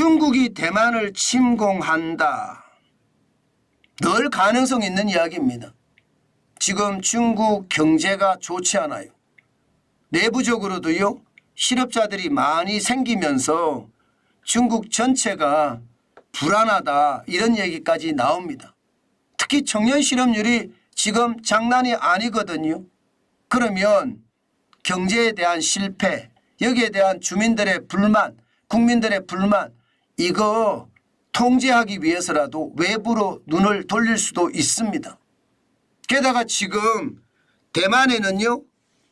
중국이 대만을 침공한다. 늘 가능성 있는 이야기입니다. 지금 중국 경제가 좋지 않아요. 내부적으로도요, 실업자들이 많이 생기면서 중국 전체가 불안하다 이런 얘기까지 나옵니다. 특히 청년 실업률이 지금 장난이 아니거든요. 그러면 경제에 대한 실패, 여기에 대한 주민들의 불만, 국민들의 불만, 이거 통제하기 위해서라도 외부로 눈을 돌릴 수도 있습니다. 게다가 지금 대만에는요,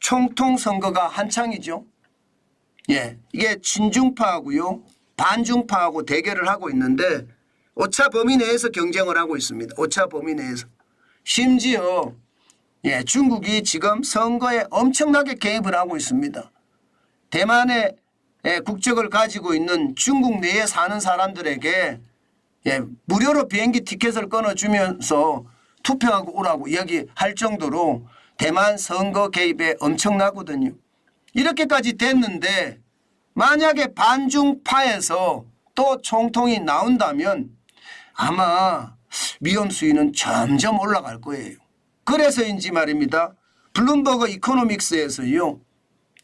총통 선거가 한창이죠. 예, 이게 친중파하고요, 반중파하고 대결을 하고 있는데 오차 범위 내에서 경쟁을 하고 있습니다. 오차 범위 내에서. 심지어 예, 중국이 지금 선거에 엄청나게 개입을 하고 있습니다. 대만의 예, 국적을 가지고 있는 중국 내에 사는 사람들에게 예, 무료로 비행기 티켓을 끊어주면서 투표하고 오라고 이야기할 정도로 대만 선거 개입에 엄청나거든요. 이렇게까지 됐는데 만약에 반중파에서 또 총통이 나온다면 아마 위험 수위는 점점 올라갈 거예요. 그래서인지 말입니다. 블룸버그 이코노믹스에서요.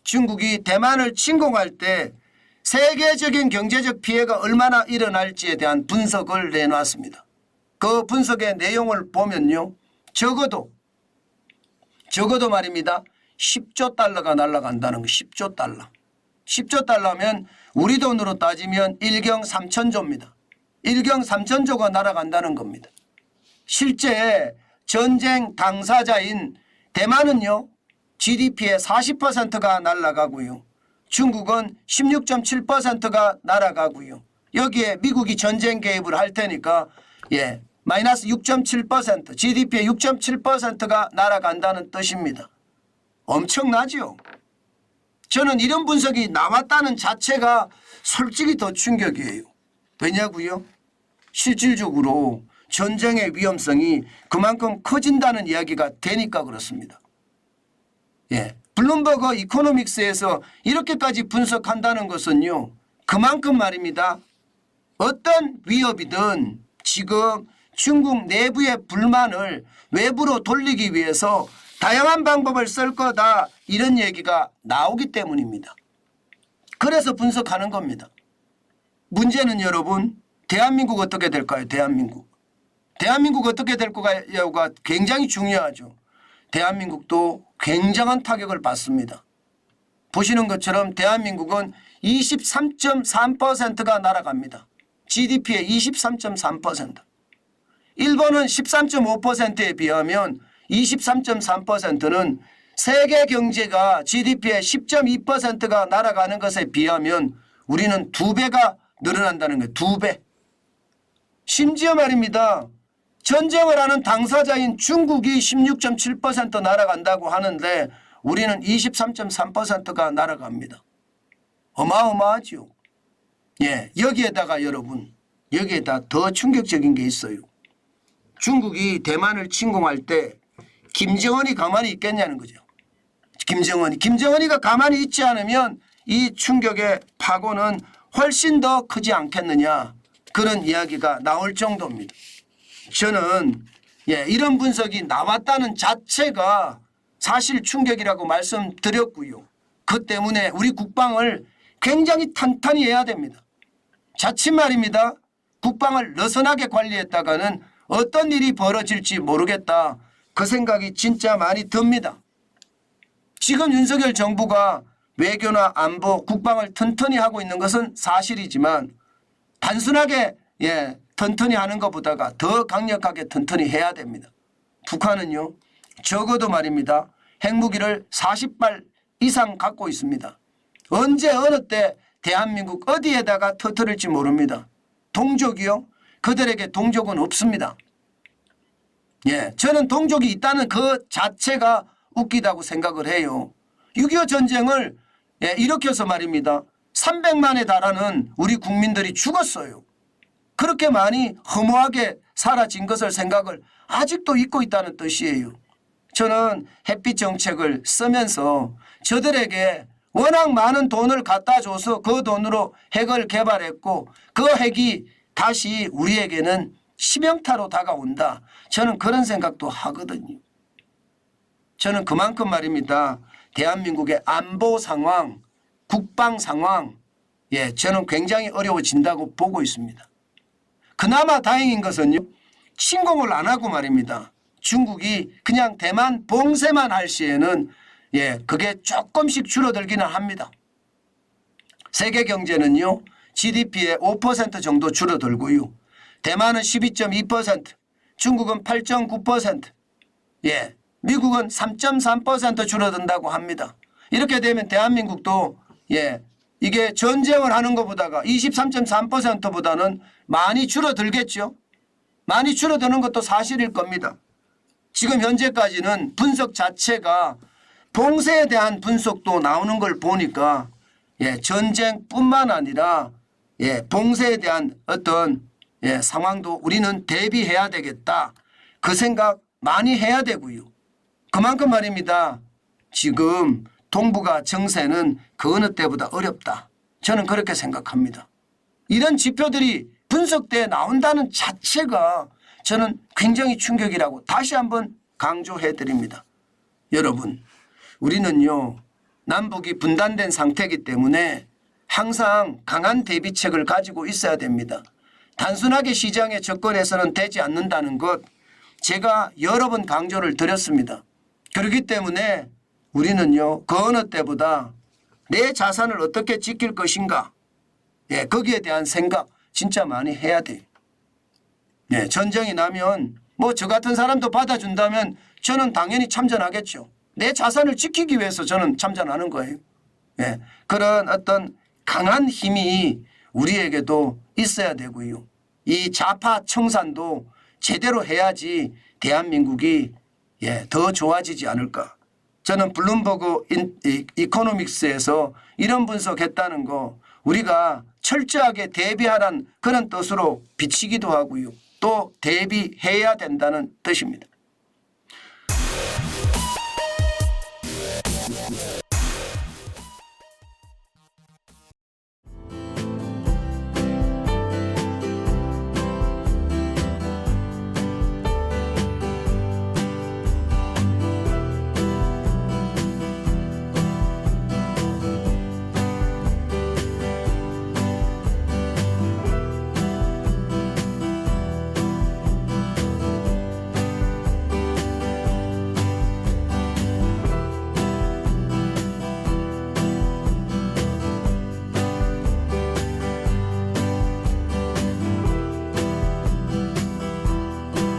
중국이 대만을 침공할 때 세계적인 경제적 피해가 얼마나 일어날지에 대한 분석을 내놨습니다. 그 분석의 내용을 보면요. 적어도 적어도 말입니다. 10조 달러가 날아간다는 거 10조 달러. 10조 달러면 우리 돈으로 따지면 1경 3천조입니다. 1경 3천조가 날아간다는 겁니다. 실제 전쟁 당사자인 대만은요. GDP의 40%가 날아가고요. 중국은 16.7%가 날아가고요. 여기에 미국이 전쟁 개입을 할 테니까 예 마이너스 6.7% GDP의 6.7%가 날아간다는 뜻입니다. 엄청나죠. 저는 이런 분석이 나왔다는 자체가 솔직히 더 충격이에요. 왜냐고요? 실질적으로 전쟁의 위험성이 그만큼 커진다는 이야기가 되니까 그렇습니다. 예. 블룸버그 이코노믹스에서 이렇게까지 분석한다는 것은요. 그만큼 말입니다. 어떤 위협이든 지금 중국 내부의 불만을 외부로 돌리기 위해서 다양한 방법을 쓸 거다 이런 얘기가 나오기 때문입니다. 그래서 분석하는 겁니다. 문제는 여러분 대한민국 어떻게 될까요? 대한민국. 대한민국 어떻게 될 거가가 굉장히 중요하죠. 대한민국도 굉장한 타격을 받습니다. 보시는 것처럼 대한민국은 23.3%가 날아갑니다. GDP의 23.3%. 일본은 13.5%에 비하면 23.3%는 세계 경제가 GDP의 10.2%가 날아가는 것에 비하면 우리는 두 배가 늘어난다는 거예요. 두 배. 심지어 말입니다. 전쟁을 하는 당사자인 중국이 16.7% 날아간다고 하는데 우리는 23.3%가 날아갑니다. 어마어마하죠. 예, 여기에다가 여러분, 여기에다 더 충격적인 게 있어요. 중국이 대만을 침공할 때 김정은이 가만히 있겠냐는 거죠. 김정은이. 김정은이가 가만히 있지 않으면 이 충격의 파고는 훨씬 더 크지 않겠느냐. 그런 이야기가 나올 정도입니다. 저는 예, 이런 분석이 나왔다는 자체가 사실 충격이라고 말씀드렸고요. 그 때문에 우리 국방을 굉장히 탄탄히 해야 됩니다. 자칫 말입니다. 국방을 느슨하게 관리했다가는 어떤 일이 벌어질지 모르겠다. 그 생각이 진짜 많이 듭니다. 지금 윤석열 정부가 외교나 안보, 국방을 튼튼히 하고 있는 것은 사실이지만 단순하게 예, 튼튼히 하는 것보다가 더 강력하게 튼튼히 해야 됩니다. 북한은요. 적어도 말입니다. 핵무기를 40발 이상 갖고 있습니다. 언제 어느 때 대한민국 어디에다가 터뜨릴지 모릅니다. 동족이요? 그들에게 동족은 없습니다. 예, 저는 동족이 있다는 그 자체가 웃기다고 생각을 해요. 6.25 전쟁을 예, 일으켜서 말입니다. 300만에 달하는 우리 국민들이 죽었어요. 그렇게 많이 허무하게 사라진 것을 생각을 아직도 잊고 있다는 뜻이에요. 저는 햇빛 정책을 쓰면서 저들에게 워낙 많은 돈을 갖다 줘서 그 돈으로 핵을 개발했고 그 핵이 다시 우리에게는 치명타로 다가온다. 저는 그런 생각도 하거든요. 저는 그만큼 말입니다. 대한민국의 안보 상황, 국방 상황, 예, 저는 굉장히 어려워진다고 보고 있습니다. 그나마 다행인 것은요, 침공을 안 하고 말입니다. 중국이 그냥 대만 봉쇄만 할 시에는 예, 그게 조금씩 줄어들기는 합니다. 세계 경제는요, GDP의 5% 정도 줄어들고요. 대만은 12.2%, 중국은 8.9%, 예, 미국은 3.3% 줄어든다고 합니다. 이렇게 되면 대한민국도 예, 이게 전쟁을 하는 것보다가 23.3%보다는 많이 줄어들겠죠. 많이 줄어드는 것도 사실일 겁니다. 지금 현재까지는 분석 자체가 봉쇄에 대한 분석도 나오는 걸 보니까 예, 전쟁뿐만 아니라 예, 봉쇄에 대한 어떤 예, 상황도 우리는 대비해야 되겠다. 그 생각 많이 해야 되고요. 그만큼 말입니다. 지금 동북아 정세는 그 어느 때보다 어렵다. 저는 그렇게 생각합니다. 이런 지표들이 분석돼 나온다는 자체가 저는 굉장히 충격이라고 다시 한번 강조해 드립니다. 여러분, 우리는요, 남북이 분단된 상태이기 때문에 항상 강한 대비책을 가지고 있어야 됩니다. 단순하게 시장에 접근해서는 되지 않는다는 것 제가 여러 번 강조를 드렸습니다. 그렇기 때문에 우리는요, 그 어느 때보다 내 자산을 어떻게 지킬 것인가, 예, 거기에 대한 생각 진짜 많이 해야 돼요. 예, 전쟁이 나면 뭐 저 같은 사람도 받아준다면 저는 당연히 참전하겠죠. 내 자산을 지키기 위해서 저는 참전하는 거예요. 예, 그런 어떤 강한 힘이 우리에게도 있어야 되고요. 이 좌파 청산도 제대로 해야지 대한민국이 예, 더 좋아지지 않을까. 저는 블룸버그 인, 이, 이코노믹스에서 이런 분석했다는 거 우리가 철저하게 대비하란 그런 뜻으로 비치기도 하고요. 또 대비해야 된다는 뜻입니다.